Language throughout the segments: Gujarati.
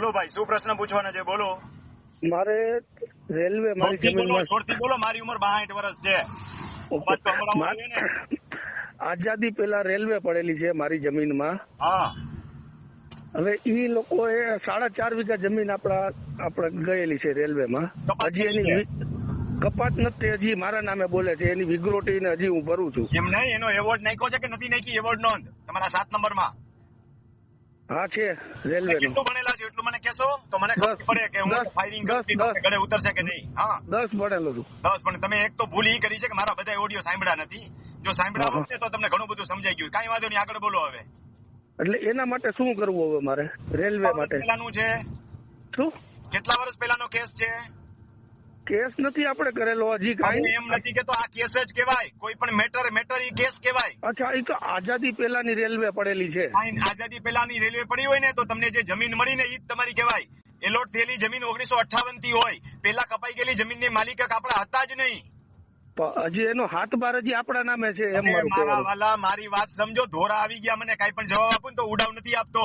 બોલો ભાઈ શું પ્રશ્ન પૂછવાનો છે? બોલો. મારે રેલવે મારી જમીન છોડતી બોલો મારી ઉંમર બાસઠ વર્ષ છે. મા- આઝાદી પેલા રેલવે પડેલી છે મારી જમીનમાં. હા. હવે ઈ લોકોએ સાડા ચાર વીઘા જમીન આપણા આપણે ગયેલી છે રેલવેમાં. હજી એની કપાત નથી હજી મારા નામે બોલે છે. એની વિગ્રોટી ને હજી હું ભરું છું. એમ નહીં એનો એવોર્ડ નાખ્યો છે કે નથી નાખી એવોર્ડ નોંધ. તમારા સાત નંબરમાં. હા છે રેલવે નો ભણેલા કહેશો તો મને ખબર પડે કે હું ફાયરિંગ કરતી ગળે ઉતરશે કે નહીં. હા. દસ ભણેલો છું દસ પણ તમે એક તો ભૂલ ઈ કરી છે કે મારા બધા ઓડિયો સાંભળ્યા નથી. જો સાંભળ્યા હશે તો તમને ઘણું બધું સમજાઈ ગયું. કાંઈ વાંધો નહીં આગળ બોલો હવે. એટલે એના માટે શું કરવું હવે મારે? રેલવે માટે. પહેલાનું છે? શું? કેટલા વર્ષ પહેલાનો કેસ છે? કેસ નથી આપણે કરેલો હજી કાંઈ એમ નથી કે તો આ કેસ જ કહેવાય. કોઈ પણ મેટર મેટર ઈ કેસ કહેવાય. અચ્છા એ તો આઝાદી પહેલાની રેલવે પડેલી છે. આઝાદી પહેલાની રેલવે પડી હોય ને તો તમને જે જમીન મળી ને ઈ તમારી કહેવાય. એલોટ થયેલી જમીન ઓગણીસો અઠાવનથી હોય. પેલા કપાઈ ગયેલી જમીનની માલિક આપણા હતા જ નહીં. હજી એનો હાથ બાર હજી આપણા નામે છે એમ મારા વાલા મારી વાત સમજો. ધોરા આવી ગયા મને કઈ પણ જવાબ આપું ને તો ઉડાવ નથી આપતો.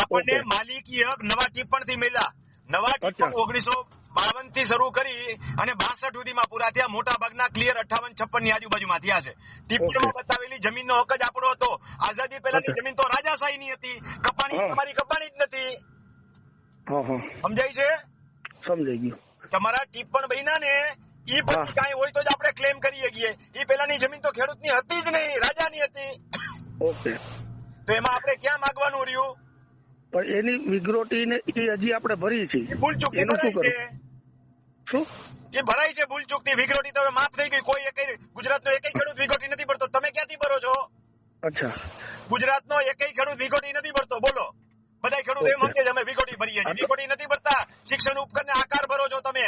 આપણને. માલિકી હક નવા ટિપ્પણથી મળ્યા. નવા ટિપ્પણ ઓગણીસો બાવનથી શરૂ કરી અને બાસઠ સુધીમાં પૂરા થયા. મોટા ભાગના ક્લિયર અઠાવન છપ્પનની આજુબાજુમાં થયા છે. ટિપ્પણમાં બતાવેલી જમીનનો હક જ આપણો હતો. આઝાદી પહેલાની. જમીન તો રાજાશાહી ની હતી. કપાણી તમારી કપાણી જ નથી. સમજાય છે? સમજાઈ ગયું. તમારા ટિપ્પણ બન્યા ને ઈ પછી. કાંઈ હોય તો જ આપણે ક્લેમ કરી શકીએ ઈ પેલાની જમીન તો ખેડૂતની હતી જ નહીં રાજાની હતી. ઓકે તો એમાં આપણે ક્યાં માંગવાનું રહ્યું? પણ એની વિગ્રોટી ને એ હજી આપણે ભરી છે. એ ભૂલ ચૂક એનું શું ભરાય કરું? છે? શું? એ ભરાય છે ભૂલ ચૂકથી વિગરોટી. તો માફ થઈ ગઈ. કોઈ એક ગુજરાતનો એકય ખેડૂત વિગોટી નથી ભરતો. તમે ક્યાંથી ભરો છો? અચ્છા. ગુજરાત નો એકય ખેડૂત વિગોટી નથી ભરતો. બોલો. બધા ખેડૂત એમ. સમજે અમે વિગોટી ભરીએ છીએ. વિગોટી નથી ભરતા. શિક્ષણ ઉપકરણને આકાર ભરો છો તમે.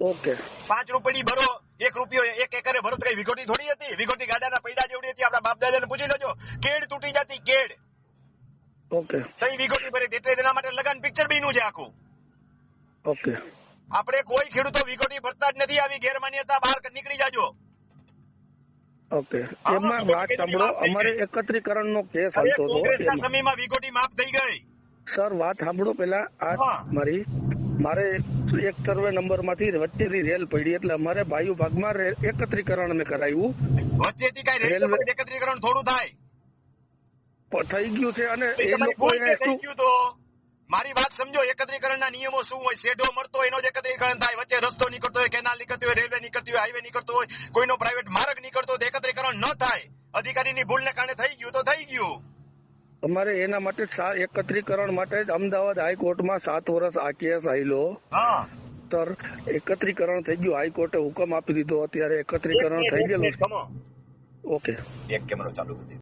ઓકે. પાંચ રૂપિયાની ભરો એક રૂપિયો એક એકરે ભરો તો કઈ વિગોટી થોડી હતી વિગોટી ગાડાના પૈડા જેવડી હતી આપણા બાપ દાદાને પૂછી લેજો કેડ તૂટી જતી કેડ ઓકે. સહી વિગોટી ભરી? એટલે તેના માટે લગન પિક્ચર બીનું છે આખું. ઓકે. આપણે કોઈ ખેડૂતો વિગોટી ભરતા જ નથી આવી ગેરમાન્યતા બહાર નીકળી જાજો. ઓકે. એમાં વાત સાંભળો અમારે? એકત્રીકરણ નો કેસ આવતો હતો સમયમાં વિગોટી માફ થઈ ગઈ. સર વાત સાંભળો પેલા આ મારી મારે એક સર્વે નંબરમાંથી વચ્ચેની રેલ પડી એટલે અમારે બાયુ ભાગમાં એકત્રીકરણ અમે કરાયું. વચ્ચેથી કઈ રેલવે- એકત્રીકરણ થોડું થાય. થઈ ગયું છે અને એ એ લોકો ભૂલ છે, થઈ શું મારી વાત સમજો એકત્રીકરણના નિયમો શું હોય? શેઢો મળતો હોય એનો જ એકત્રીકરણ થાય. વચ્ચે રસ્તો નીકળતો હોય કેનાલ નીકળતી હોય રેલવે નીકળતી હોય હાઈવે નીકળતો હોય કોઈનો પ્રાઇવેટ માર્ગ નીકળતો હોય એકત્રીકરણ ન થાય. અધિકારીની ભૂલને કારણે થઈ ગયું તો થઈ ગયું. અમારે એના માટે એકત્રીકરણ માટે જ અમદાવાદ હાઈકોર્ટમાં સાત વર્ષ આ કેસ આવેલો હા. તર એકત્રીકરણ થઈ ગયું. હાઈકોર્ટે હુકમ આપી દીધો. અત્યારે એકત્રીકરણ થઈ ગયેલું ઓકે. એક કેમેરો ચાલુ કરી